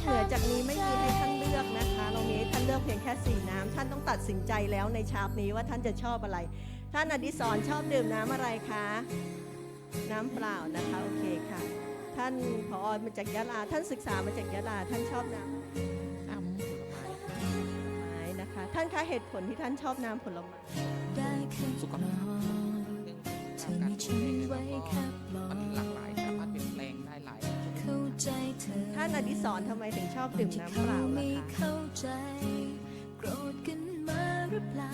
อกเหนือจากนี้ไม่มีให้ท่านเลือกนะคะ เรามีให้ท่านเลือกเพียงแค่สีน้ำท่านต้องตัดสินใจแล้วในชาบนี้ว่าท่านจะชอบอะไร ท่านอดิศรชอบดื่มน้ำอะไรคะ น้ำเปล่านะคะโอเคค่ะ ท่านผอมาจากยะลาท่านศึกษามาจากยะลาท่านชอบน้ำน้ำผลไม้ไม้นะคะ ท่านคะเหตุผลที่ท่านชอบน้ำผลไม้ได้แค่สุขนภาอพนเรื่องเธการอดูมีแลฉันแล้วไว้ก็แค่ปลอมันหลากานอดิศรทำไมถึงชอบดื่มน้ำเปล่าล่ะคะเข้าใจโกรธกันมาหรือเปล่า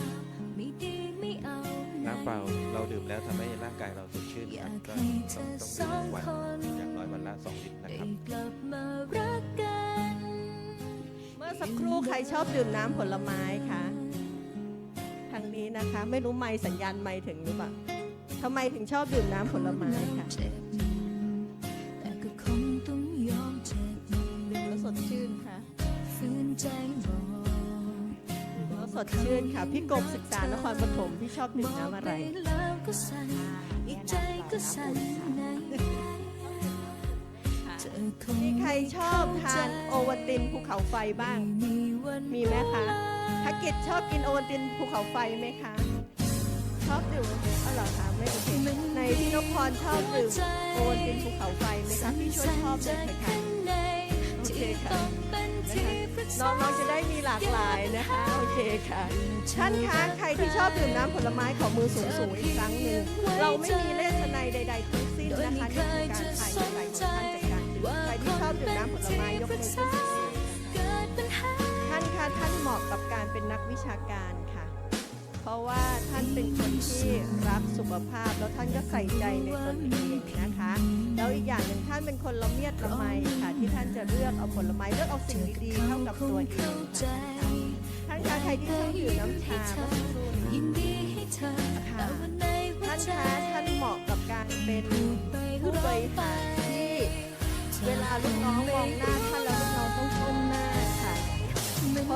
ไม่ดีไม่เอาน้ำเปล่าเราดื่มแล้วทำให้ร่างกายเราสดชื่นครับก็ต้องต้องดื่มวันอย่างน้อยวันละสองลิตรนะครับกลับมารักกัน เมื่อสักครู่ใครชอบดื่มน้ำผลไม้คะทางนี้นะคะ ไม่รู้ไมค์สัญญาณไมค์ถึงหรือเปล่าทำไมถึงชอบดื่มน้ำผลไม้คะ ดื่มแล้วสดชื่นค่ะฝืนใจบอกแล้วสดชื่นค่ะ พี่กบศึกษานครปฐมพี่ชอบดื่มน้ำอะไรบกปแล้วก็สั่นอีกใจก็สั่นในเธอคงมีใครชอบทานโอวัลตินภูเขาไฟบ้างไม่มีวันมีไหมคะทักกิจชอบกินโอวัลตินภูเขาไฟไหมคะ ชอบดื่มอ๋อเหรอคะไม่โอเคในพี่นพพรชอบดื่มโอวัลตินภูเขาไฟไหมคะพี่ช่วยชอบเลยค่ะโอ เคค่ะน้องๆจะได้มีหลากหลายนะคะโอเคค่ะ ท่านคะใครที่ชอบดื่มน้ำผลไม้ขอมือสูงๆอีกครั้งหนึ่งเราไม่มีเลสในใดๆทั้งสิ้นนะคะนี่คือการถ่ายในใจของท่านจากการดื่มใครที่ชอบดื่มน้ำผลไม้ยกมือขึ้นสูงๆเกิดปัญหาท่านคะท่านเหมาะกับการเป็นนักวิชาการค่ะ เพราะว่าท่านเป็นคนที่รักสุขภาพ แล้วท่านก็ใส่ใจในตนเองนะคะ แล้วอีกอย่างหนึ่งท่านเป็นคนละเมียดละไมค่ะ ที่ท่านจะเลือกเอาผลไม้เลือกเอาสิ่งดีๆเข้ากับตัวเองเข้าใจท่านคะใครที่ชอบดื่มน้ำชาเมื่อสักครู่นี้ยินดีให้เธอค่ะแต่วันในหัวท่านใจคะท่านเหมาะกับการเป็นผู้บริหารที่ เวลาลูกน้องมองหน้าท่านแล้ว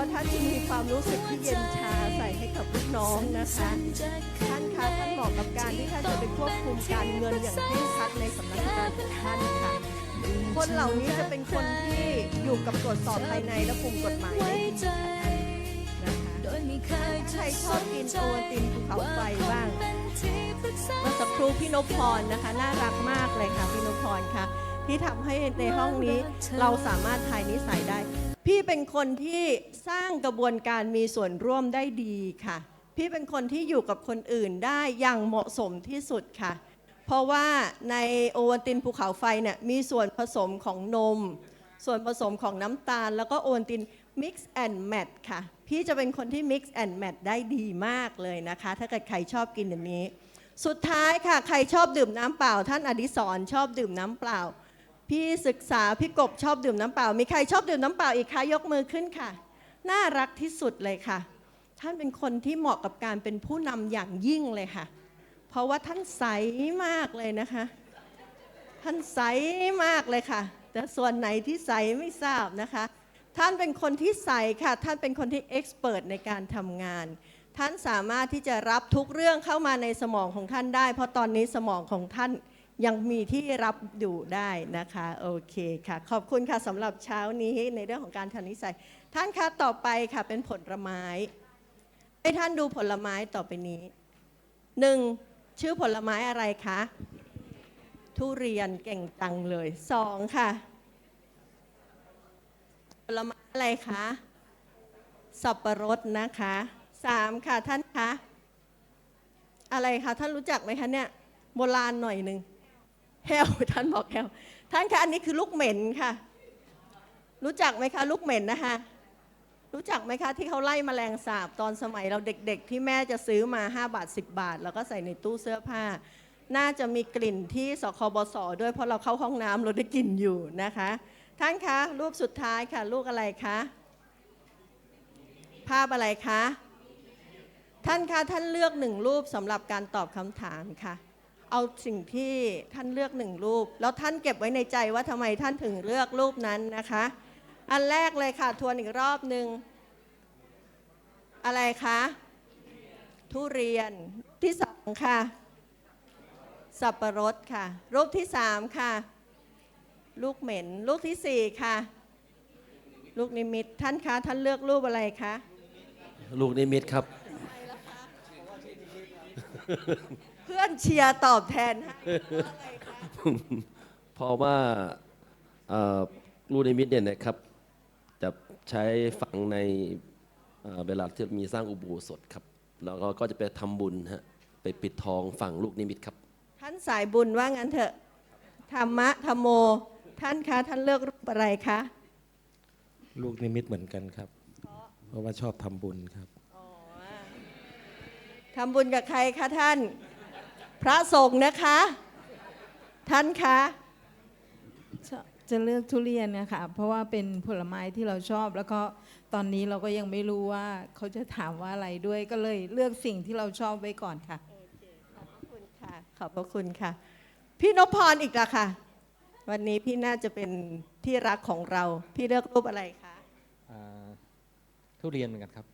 ราะท่านจะมีความรู้สึกที่เย็นชาใส่ให้กับลูกน้องนะคะ ท่านคะท่านเหมาะกับการที่ท่านจะไปควบคุมการเงินอย่างเคร่งครัดในสำนักงานของท่านค่ะ คนเหล่านี้จะเป็นคนที่อยู่กับตรวจสอบภายในและคุมกฎหมายได้ดีค่ะท่านนะคะโดยไม่เคยใครชอบกินโอวัลตินภูเขาไฟบ้างเป็นที่ปรึกษาเมื่อสักครู่พี่นพพรนะคะน่ารักมากเลยค่ะพี่นพพรค่ะที่ทำให้ในห้องนี้เราสามารถทายนิสัยได้ พี่เป็นคนที่สร้างกระบวนการมีส่วนร่วมได้ดีค่ะ พี่เป็นคนที่อยู่กับคนอื่นได้อย่างเหมาะสมที่สุดค่ะ เพราะว่าในโอวัลตินภูเขาไฟเนี่ยมีส่วนผสมของนม ส่วนผสมของน้ำตาล แล้วก็โอวัลติน mix and match ค่ะ พี่จะเป็นคนที่ mix and match ได้ดีมากเลยนะคะ ถ้าเกิดใครชอบกินอย่างนี้ สุดท้ายค่ะ ใครชอบดื่มน้ำเปล่า ท่านอดิศรชอบดื่มน้ำเปล่า พี่ศึกษาพี่กบชอบดื่มน้ำเปล่า มีใครชอบดื่มน้ำเปล่าอีกคะยกมือขึ้นค่ะ น่ารักที่สุดเลยค่ะ ท่านเป็นคนที่เหมาะกับการเป็นผู้นำอย่างยิ่งเลยค่ะ เพราะว่าท่านใสมากเลยนะคะ ท่านใสมากเลยค่ะ แต่ส่วนไหนที่ใสไม่ทราบนะคะ ท่านเป็นคนที่ใสค่ะ ท่านเป็นคนที่เอ็กซ์เพรสในการทำงาน ท่านสามารถที่จะรับทุกเรื่องเข้ามาในสมองของท่านได้ เพราะตอนนี้สมองของท่าน ยังมีที่รับอยู่ได้นะคะโอเคค่ะ ขอบคุณค่ะสำหรับเช้านี้ในเรื่องของการทำนิสัย ท่านคะต่อไปค่ะเป็นผลไม้ ให้ท่านดูผลไม้ต่อไปนี้หนึ่งชื่อผลไม้อะไรคะทุเรียนเก่งจังเลยสองค่ะ ผลไม้อะไรคะสับปะรดนะคะสามค่ะท่านคะอะไรคะท่านรู้จักไหมคะเนี่ยโบราณหน่อยหนึ่ง แฮวท่านบอกแฮวท่านคะอันนี้คือลูกเหม็นค่ะ รู้จักไหมคะลูกเหม็นนะคะ รู้จักไหมคะที่เขาไล่แมลงสาบตอนสมัยเราเด็กๆ ที่แม่จะซื้อมา 5 บาท 10 บาท แล้วก็ใส่ในตู้เสื้อผ้า น่าจะมีกลิ่นที่สคบสด้วยเพราะเราเข้าห้องน้ำเราได้กลิ่นอยู่นะคะ ท่านคะรูปสุดท้ายค่ะลูกอะไรคะภาพอะไรคะท่านคะท่านเลือกหนึ่งรูปสำหรับการตอบคำถามค่ะ เอาสิ่งที่ท่านเลือกหนึ่งรูป แล้วท่านเก็บไว้ในใจว่าทำไมท่านถึงเลือกรูปนั้นนะคะ อันแรกเลยค่ะทวนอีกรอบหนึ่งอะไรคะทุเรียนที่สองค่ะ สับปะรดค่ะ รูปที่สามค่ะ ลูกเหม็น ลูกที่สี่ค่ะ ลูกนิมิตท่านคะท่านเลือกรูปอะไรคะลูกนิมิตครับเพื่อนเชียร์ตอบแทนให้อะไรคะเพราะว่าเอ่อลูกนิมิตเนี่ยนะครับ จะใช้ฝังในเอ่อเวลาที่มีสร้างอุโบสถครับ แล้วก็ก็จะไปทำบุญฮะไปปิดทองฝังลูกนิมิตครับ ท่านสายบุญว่างั้นเถอะธรรมะธรรมโม ท่านคะท่านเลือกรูปอะไรคะลูกนิมิตเหมือนกันครับ เพราะว่าชอบทำบุญครับ ทำบุญกับใครคะท่าน พระสงฆ์นะคะ ท่านคะจะจะเลือกทุเรียนนะคะเพราะว่าเป็นผลไม้ที่เราชอบ แล้วก็ตอนนี้เราก็ยังไม่รู้ว่าเขาจะถามว่าอะไรด้วยก็เลยเลือกสิ่งที่เราชอบไว้ก่อนค่ะขอบพระคุณค่ะขอบพระคุณค่ะ พี่นพพรอีกละค่ะ วันนี้พี่น่าจะเป็นที่รักของเรา พี่เลือกรูปอะไรคะอ่าทุเรียนเหมือนกันครับ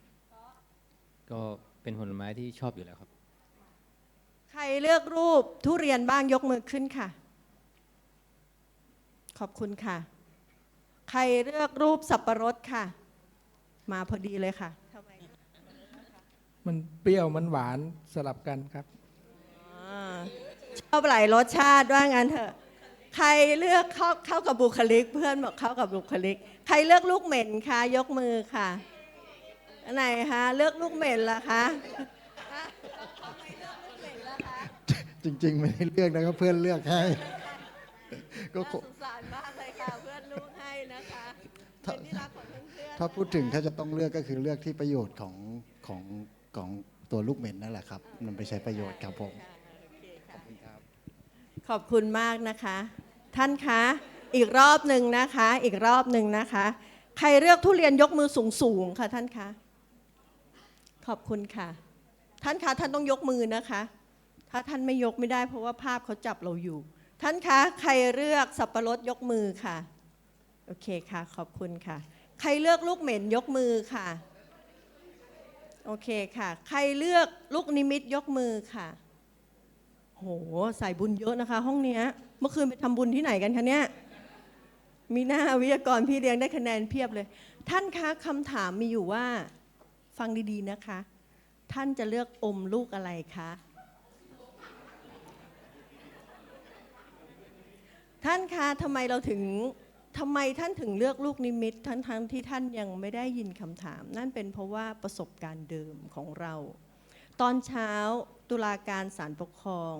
ก็เป็นผลไม้ที่ชอบอยู่แล้วครับ ใครเลือกรูปทุเรียนบ้างยกมือขึ้นค่ะ ขอบคุณค่ะ ใครเลือกรูปสับปะรดค่ะ มาพอดีเลยค่ะทำไมมันเปรี้ยวมันหวานสลับกันครับอ่าชอบหลายรสชาติว่างั้นเถอะ ใครเลือกเข้าเข้ากับบุคลิก เพื่อนบอกเข้ากับบุคลิก ใครเลือกลูกเหม็นคะยกมือค่ะ อันไหนคะเลือกลูกเหม็นล่ะคะ จริง ๆ ไม่ได้เลือกนะครับเพื่อนเลือกให้ ก็น่าคสงงสารมากเลยค่ะ เพื่อนลูกให้นะคะเป็นที่รักของเพื่อนๆถ้าพูดถึงถ้าจะต้องเลือกก็คือเลือกที่ประโยชน์ของของของตัวลูกเหม็นนั่นแหละครับมันไปใช้ประโยชน์ครับผมขอบคุณมากนะคะ ท่านคะ อีกรอบหนึ่งนะคะ อีกรอบหนึ่งนะคะ ใครเลือกทุเรียนยกมือสูงสูงๆค่ะท่านคะ ขอบคุณค่ะ ท่านคะท่านต้องยกมือนะคะ ถ้าท่านไม่ยกไม่ได้ เพราะว่าภาพเขาจับเราอยู่ ท่านคะใครเลือกสับปะรดยกมือค่ะ โอเคค่ะ ขอบคุณค่ะ ใครเลือกลูกเหม็นยกมือค่ะ โอเคค่ะ ใครเลือกลูกนิมิตยกมือค่ะโหใส่บุญเยอะนะคะ ห้องเนี้ย เมื่อคืนไปทำบุญที่ไหนกันคะเนี่ยมีหน้าวิทยากรพี่เลี้ยงได้คะแนนเพียบเลย ท่านคะคำถามมีอยู่ว่า ฟังดีๆนะคะ ท่านจะเลือกอมลูกอะไรคะ ท่านคะทำไมเราถึงทำไมท่านถึงเลือกลูกนิมิตทั้งทั้งที่ท่านยังไม่ได้ยินคำถาม นั่นเป็นเพราะว่าประสบการณ์เดิมของเรา ตอนเช้าตุลาการศาลปกครอง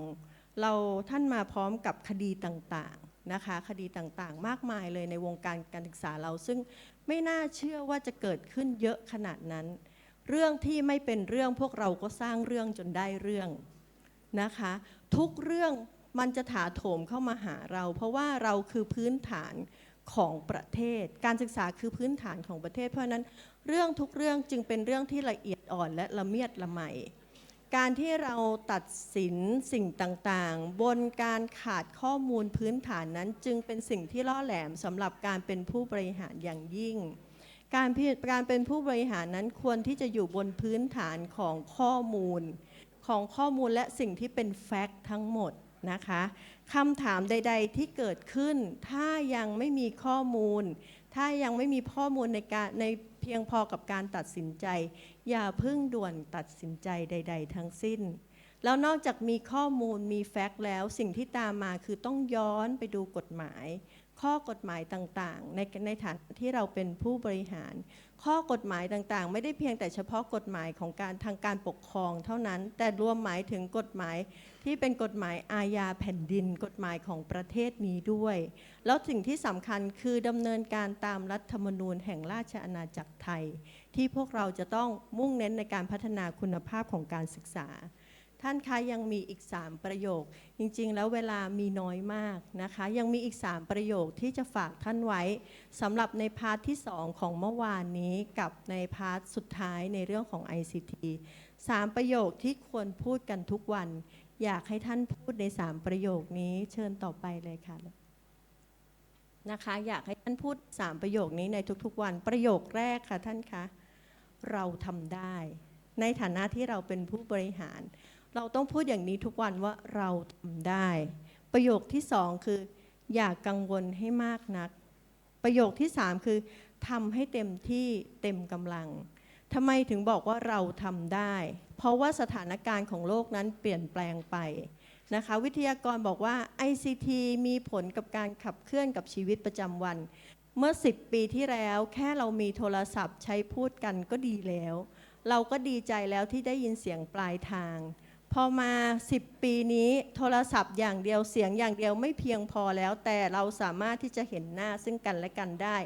เราท่านมาพร้อมกับคดีต่างๆนะคะคดีต่างๆ มากมายเลยในวงการการศึกษาเราซึ่งไม่น่าเชื่อว่าจะเกิดขึ้นเยอะขนาดนั้น เรื่องที่ไม่เป็นเรื่องพวกเราก็สร้างเรื่องจนได้เรื่องนะคะ ทุกเรื่อง มันจะถาโถมเข้ามาหาเรา เพราะว่าเราคือพื้นฐานของประเทศ การศึกษาคือพื้นฐานของประเทศ เพราะนั้นเรื่องทุกเรื่องจึงเป็นเรื่องที่ละเอียดอ่อนและละเมียดละไมการที่เราตัดสินสิ่งต่างๆ บนการขาดข้อมูลพื้นฐานนั้น จึงเป็นสิ่งที่ล่อแหลมสำหรับการเป็นผู้บริหารอย่างยิ่ง การการเป็นผู้บริหารนั้นควรที่จะอยู่บนพื้นฐานของข้อมูล ของข้อมูลและสิ่งที่เป็นแฟกต์ทั้งหมด นะคะคำถามใด ๆ ที่เกิดขึ้น ถ้ายังไม่มีข้อมูล ถ้ายังไม่มีข้อมูลในการในเพียงพอกับการตัดสินใจ อย่าเพิ่งด่วนตัดสินใจใด ๆ ทั้งสิ้น แล้วนอกจากมีข้อมูลมีแฟกต์แล้ว สิ่งที่ตามมาคือต้องย้อนไปดูกฎหมาย ข้อกฎหมายต่างๆ ในในฐานะที่เราเป็นผู้บริหาร ข้อกฎหมายต่างๆ ไม่ได้เพียงแต่เฉพาะกฎหมายของการทางการปกครองเท่านั้น แต่รวมหมายถึงกฎหมายที่เป็นกฎหมายอาญาแผ่นดิน กฎหมายของประเทศนี้ด้วย แล้วสิ่งที่สำคัญคือดำเนินการตามรัฐธรรมนูญแห่งราชอาณาจักรไทย ที่พวกเราจะต้องมุ่งเน้นในการพัฒนาคุณภาพของการศึกษา ท่านคะยังมีอีก 3 ประโยค จริงๆ แล้วเวลามีน้อยมากนะคะ ยังมีอีก 3 ประโยคที่จะฝากท่านไว้สำหรับในพาร์ทที่ 2 ของเมื่อวานนี้กับในพาร์ทสุดท้ายในเรื่องของ ICT 3 ประโยคที่ควรพูดกันทุกวัน อยากให้ท่านพูดใน 3 ประโยคนี้เชิญต่อไปเลยค่ะนะคะ อยากให้ท่านพูด 3 ประโยคนี้ในทุกๆวัน ประโยคแรกค่ะท่านคะเราทำได้ ในฐานะที่เราเป็นผู้บริหาร เราต้องพูดอย่างนี้ทุกวันว่าเราทำได้ ประโยคที่สองคือ อย่ากังวลให้มากนัก ประโยคที่สามคือทำให้เต็มที่เต็มกำลังทำไมถึงบอกว่าเราทำได้ เพราะว่าสถานการณ์ของโลกนั้นเปลี่ยนแปลงไปนะคะ วิทยากรบอกว่า ICT มีผลกับการขับเคลื่อนกับชีวิตประจำวัน เมื่อ 10 ปีที่แล้วแค่เรามีโทรศัพท์ใช้พูดกันก็ดีแล้ว เราก็ดีใจแล้วที่ได้ยินเสียงปลายทาง พอมา 10 ปีนี้โทรศัพท์อย่างเดียวเสียงอย่างเดียวไม่เพียงพอแล้ว แต่เราสามารถที่จะเห็นหน้าซึ่งกันและกันได้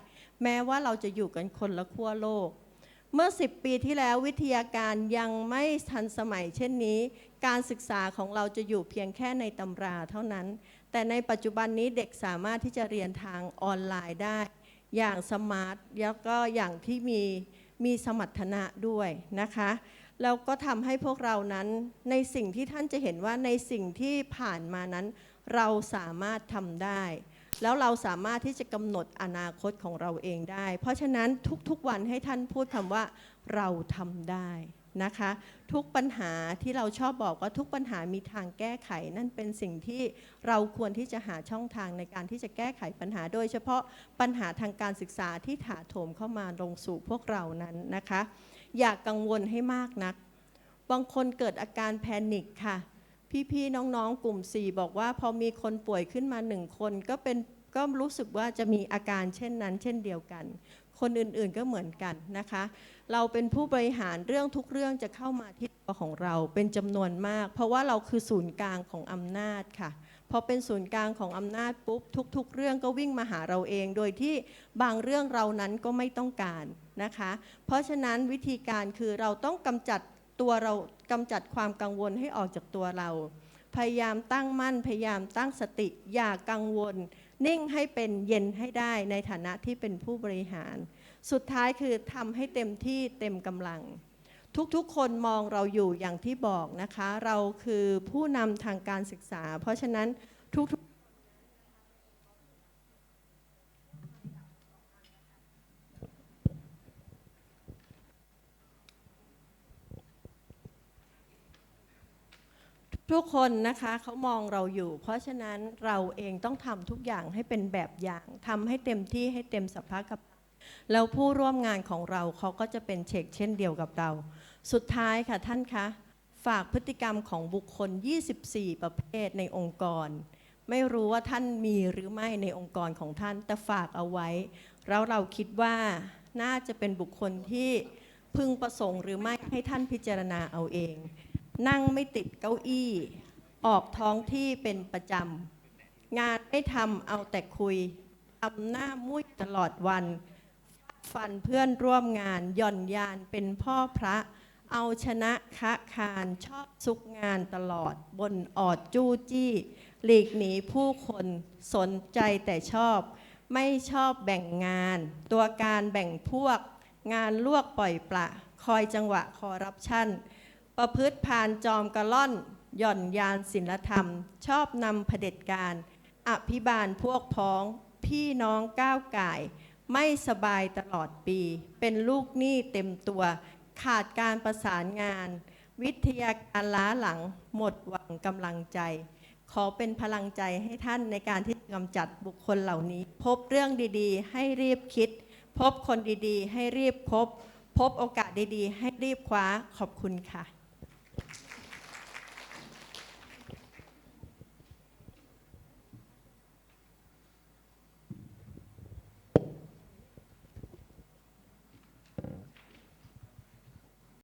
แม้ว่าเราจะอยู่กันคนละขั้วโลก เมื่อ 10 ปีที่แล้ววิทยาการยังไม่ทันสมัยเช่นนี้ การศึกษาของเราจะอยู่เพียงแค่ในตำราเท่านั้น แต่ในปัจจุบันนี้เด็กสามารถที่จะเรียนทางออนไลน์ได้ อย่างสมาร์ทแล้วก็อย่างที่มีมีสมรรถนะด้วยนะคะ แล้วก็ทำให้พวกเรานั้นในสิ่งที่ท่านจะเห็นว่าในสิ่งที่ผ่านมานั้น เราสามารถทำได้ แล้วเราสามารถที่จะกำหนดอนาคตของเราเองได้ เพราะฉะนั้นทุกๆวันให้ท่านพูดคำว่า เราทำได้นะคะ ทุกปัญหาที่เราชอบบอกว่าทุกปัญหามีทางแก้ไข นั่นเป็นสิ่งที่เราควรที่จะหาช่องทางในการที่จะแก้ไขปัญหา โดยเฉพาะปัญหาทางการศึกษาที่ถาโถมเข้ามาลงสู่พวกเรานั้นนะคะ อย่ากกังวลให้มากนัก บางคนเกิดอาการแพนิคค่ะ พี่ๆน้องๆ กลุ่ม 4 บอกว่าพอมีคนป่วยขึ้นมาหนึ่งคนก็เป็นก็รู้สึกว่าจะมีอาการเช่นนั้น เช่นเดียวกัน คนอื่นๆก็เหมือนกันนะคะ เราเป็นผู้บริหารเรื่องทุกเรื่องจะเข้ามาที่ตัวของเราเป็นจำนวนมาก เพราะว่าเราคือศูนย์กลางของอำนาจค่ะพอเป็นศูนย์กลางของอำนาจปุ๊บทุก ๆ เรื่องก็วิ่งมาหาเราเอง โดยที่บางเรื่องเรานั้นก็ไม่ต้องการ นะคะ เพราะฉะนั้นวิธีการคือเราต้องกำจัดตัวเรากำจัดความกังวลให้ออกจากตัวเรา พยายามตั้งมั่น พยายามตั้งสติ อย่ากังวล นิ่งให้เป็นเย็นให้ได้ในฐานะที่เป็นผู้บริหาร สุดท้ายคือทำให้เต็มที่เต็มกำลัง ทุกๆ คนมองเราอยู่อย่างที่บอกนะคะ เราคือผู้นำทางการศึกษา เพราะฉะนั้นทุกๆ ทุกคนนะคะเขามองเราอยู่ เพราะฉะนั้นเราเองต้องทำทุกอย่างให้เป็นแบบอย่างทำให้เต็มที่ให้เต็มสภาพกับแล้วผู้ร่วมงานของเราเขาก็จะเป็นเช็คเช่นเดียวกับเรา สุดท้ายค่ะท่านคะฝากพฤติกรรมของบุคคล 24 ประเภทในองค์กร ไม่รู้ว่าท่านมีหรือไม่ในองค์กรของท่านแต่ฝากเอาไว้ แล้วเราคิดว่าน่าจะเป็นบุคคลที่พึงประสงค์หรือไม่ให้ท่านพิจารณาเอาเอง นั่งไม่ติดเก้าอี้ ออกท้องที่เป็นประจำ งานไม่ทำเอาแต่คุยทำหน้ามุ้ยตลอดวัน ฟันเพื่อนร่วมงานย่อนยานเป็นพ่อพระ เอาชนะคะคารชอบซุกงานตลอด บนออดจู้จี้ หลีกหนีผู้คนสนใจแต่ชอบ ไม่ชอบแบ่งงาน ตัวการแบ่งพวก งานลวกปล่อยปละ คอยจังหวะคอรับชั่น ประพฤติพานจอมกระล่อน หย่อนยานศิลธรรม ชอบนำเผด็จการ อภิบาลพวกพ้อง พี่น้องก้าวไก่ไม่สบายตลอดปี เป็นลูกหนี้เต็มตัว ขาดการประสานงาน วิทยาการล้าหลัง หมดหวังกำลังใจ ขอเป็นพลังใจให้ท่านในการที่กำจัดบุคคลเหล่านี้ พบเรื่องดีๆ ให้รีบคิด พบคนดีๆ ให้รีบพบ พบโอกาสดีๆ ให้รีบคว้าขอบคุณค่ะ